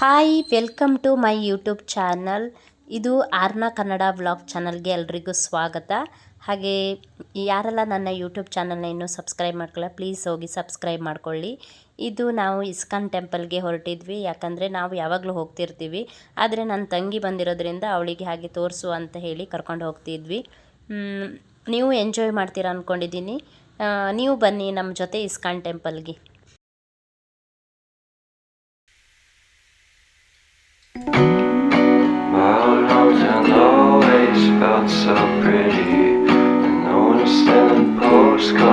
Hi, welcome to my YouTube channel. ಇದು ಆರ್ನ Kannada blog ಚಾನಲ್ಗೆ ಎಲ್ರಿಗೂ ಸ್ವಾಗತ. ಹಾಗೆ, ಯಾರೆಲ್ಲ ನನ್ನ ಯೂಟ್ಯೂಬ್ ಚಾನಲ್ನ ಇನ್ನೂ ಸಬ್ಸ್ಕ್ರೈಬ್ ಮಾಡ್ಕೊಳ್ಳ ಪ್ಲೀಸ್ ಹೋಗಿ ಸಬ್ಸ್ಕ್ರೈಬ್ ಮಾಡ್ಕೊಳ್ಳಿ. ಇದು ನಾವು ಇಸ್ಕಾನ್ ಟೆಂಪಲ್ಗೆ ಹೊರಟಿದ್ವಿ. ಯಾಕಂದರೆ ನಾವು ಯಾವಾಗಲೂ ಹೋಗ್ತಿರ್ತೀವಿ. ಆದರೆ ನನ್ನ ತಂಗಿ ಬಂದಿರೋದ್ರಿಂದ ಅವಳಿಗೆ ಹಾಗೆ ತೋರಿಸು ಅಂತ ಹೇಳಿ ಕರ್ಕೊಂಡು ಹೋಗ್ತಿದ್ವಿ. ನೀವು ಎಂಜಾಯ್ ಮಾಡ್ತೀರಾ ಅಂದ್ಕೊಂಡಿದ್ದೀನಿ ನೀವು ಬನ್ನಿ ನಮ್ಮ ಜೊತೆ ಇಸ್ಕಾನ್ ಟೆಂಪಲ್ಗೆ.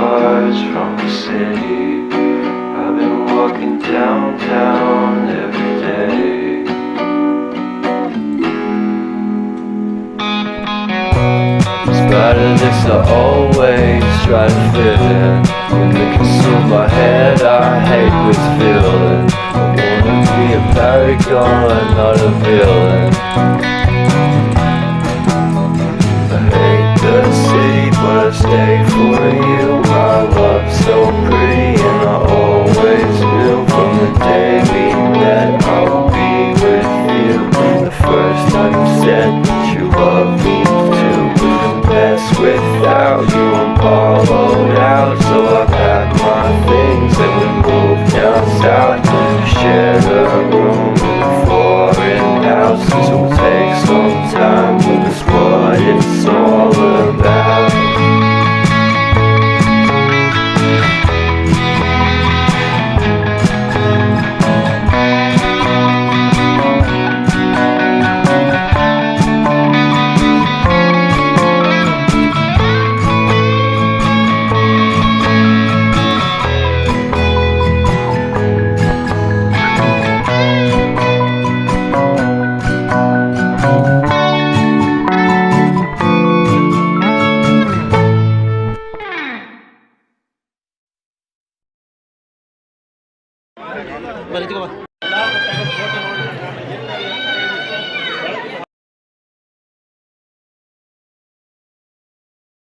Postcards from the city. I've been walking downtown every day. Despite this, I always try to fit in. When they consume my head, I hate this feeling. I wanna be a paragon, not a villain.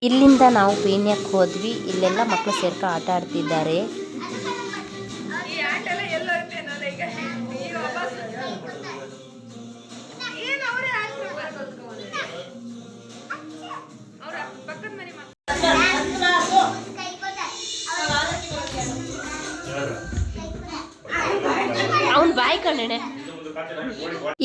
ಇಲ್ಲಿಂದ ನಾವು ಪೀಣ್ಯಕ್ಕೆ ಹೋದ್ವಿ. ಇಲ್ಲೆಲ್ಲ ಮಕ್ಕಳು ಸೇರ್ಕ ಆಟ ಆಡ್ತಿದ್ದಾರೆ. ಅವ್ನು ಬಾಯ್ ಕಣ್ಣೆ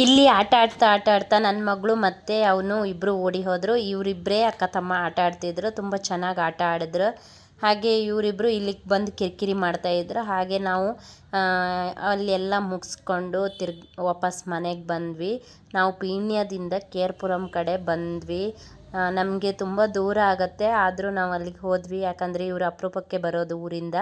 ಇಲ್ಲಿ ಆಟ ಆಡ್ತಾ ಆಟ ಆಡ್ತಾ ನನ್ನ ಮಗಳು ಮತ್ತೆ ಅವನು ಇಬ್ಬರು ಓಡಿ ಹೋದರು. ಇವರಿಬ್ಬರೇ ಅಕ್ಕ ತಮ್ಮ ಆಟ ಆಡ್ತಿದ್ರು, ತುಂಬ ಚೆನ್ನಾಗಿ ಆಟ ಆಡಿದ್ರು. ಹಾಗೆ ಇವರಿಬ್ಬರು ಇಲ್ಲಿಗೆ ಬಂದು ಕಿರಿಕಿರಿ ಮಾಡ್ತಾ ಇದ್ರು. ಹಾಗೆ ನಾವು ಅಲ್ಲೆಲ್ಲ ಮುಗಿಸ್ಕೊಂಡು ತಿರ್ಗಿ ವಾಪಸ್ ಮನೆಗೆ ಬಂದ್ವಿ. ನಾವು ಪೀಣ್ಯದಿಂದ ಕೇರ್ಪುರಂ ಕಡೆ ಬಂದ್ವಿ. ನಮಗೆ ತುಂಬ ದೂರ ಆಗುತ್ತೆ. ಆದರೂ ನಾವು ಅಲ್ಲಿಗೆ ಹೋದ್ವಿ. ಯಾಕಂದರೆ ಇವರು ಅಪರೂಪಕ್ಕೆ ಬರೋದು ಊರಿಂದ.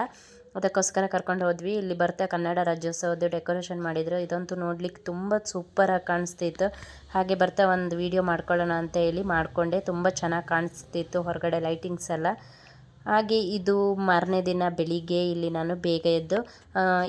ಅದಕ್ಕೋಸ್ಕರ ಕರ್ಕೊಂಡು ಹೋದ್ವಿ. ಇಲ್ಲಿ ಬರ್ತಾ ಕನ್ನಡ ರಾಜ್ಯೋತ್ಸವದ ಡೆಕೋರೇಷನ್ ಮಾಡಿದ್ರು. ಇದಂತೂ ನೋಡ್ಲಿಕ್ಕೆ ತುಂಬ ಸೂಪರಾಗಿ ಕಾಣಿಸ್ತಿತ್ತು. ಹಾಗೆ ಬರ್ತಾ ಒಂದು ವಿಡಿಯೋ ಮಾಡ್ಕೊಳ್ಳೋಣ ಅಂತ ಹೇಳಿ ಮಾಡಿಕೊಂಡೆ. ತುಂಬ ಚೆನ್ನಾಗಿ ಕಾಣಿಸ್ತಿತ್ತು. ಹೊರಗಡೆ ಲೈಟಿಂಗ್ಸ್ ಎಲ್ಲ. ಹಾಗೆ ಇದು ಮಾರನೇ ದಿನ ಬೆಳಿಗ್ಗೆ ಇಲ್ಲಿ ನಾನು ಬೇಗ ಎದ್ದು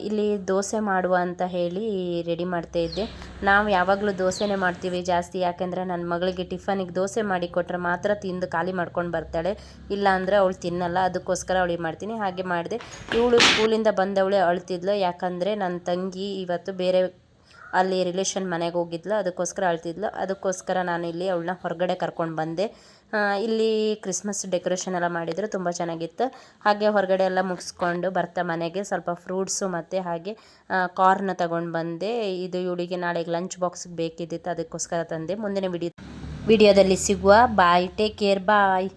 ಇಲ್ಲಿ ದೋಸೆ ಮಾಡುವ ಅಂತ ಹೇಳಿ ರೆಡಿ ಮಾಡ್ತಾ ಇದ್ದೆ. ನಾವು ಯಾವಾಗಲೂ ದೋಸೆನೇ ಮಾಡ್ತೀವಿ ಜಾಸ್ತಿ, ಯಾಕೆಂದರೆ ನನ್ನ ಮಗಳಿಗೆ ಟಿಫನಿಗೆ ದೋಸೆ ಮಾಡಿ ಕೊಟ್ಟರೆ ಮಾತ್ರ ತಿಂದು ಖಾಲಿ ಮಾಡ್ಕೊಂಡು ಬರ್ತಾಳೆ. ಇಲ್ಲ ಅಂದರೆ ಅವಳು ತಿನ್ನಲ್ಲ, ಅದಕ್ಕೋಸ್ಕರ ಅವಳಿಗೆ ಮಾಡ್ತೀನಿ. ಹಾಗೆ ಮಾಡಿದೆ. ಇವಳು ಸ್ಕೂಲಿಂದ ಬಂದವಳೆ ಅಳ್ತಿದ್ಲು, ಯಾಕಂದರೆ ನನ್ನ ತಂಗಿ ಇವತ್ತು ಬೇರೆ ಅಲ್ಲಿ ರಿಲೇಷನ್ ಮನೆಗೆ ಹೋಗಿದ್ಲು, ಅದಕ್ಕೋಸ್ಕರ ಅಳ್ತಿದ್ಲು. ಅದಕ್ಕೋಸ್ಕರ ನಾನು ಇಲ್ಲಿ ಅವಳನ್ನ ಹೊರಗಡೆ ಕರ್ಕೊಂಡು ಬಂದೆ. ಇಲ್ಲಿ ಕ್ರಿಸ್ಮಸ್ ಡೆಕೋರೇಷನ್ ಎಲ್ಲ ಮಾಡಿದ್ರು, ತುಂಬ ಚೆನ್ನಾಗಿತ್ತು. ಹಾಗೆ ಹೊರಗಡೆ ಎಲ್ಲ ಮುಗಿಸ್ಕೊಂಡು ಬರ್ತಾ ಮನೆಗೆ ಸ್ವಲ್ಪ ಫ್ರೂಟ್ಸು ಮತ್ತು ಹಾಗೆ ಕಾರ್ನ ತಗೊಂಡು ಬಂದೆ. ಇದು ಇವಳಿಗೆ ನಾಳೆಗೆ ಲಂಚ್ ಬಾಕ್ಸ್ಗೆ ಬೇಕಿದ್ದಿತ್ತು, ಅದಕ್ಕೋಸ್ಕರ ತಂದೆ. ಮುಂದಿನ ವಿಡಿಯೋ ವಿಡಿಯೋದಲ್ಲಿ ಸಿಗುವ. Bye take care bye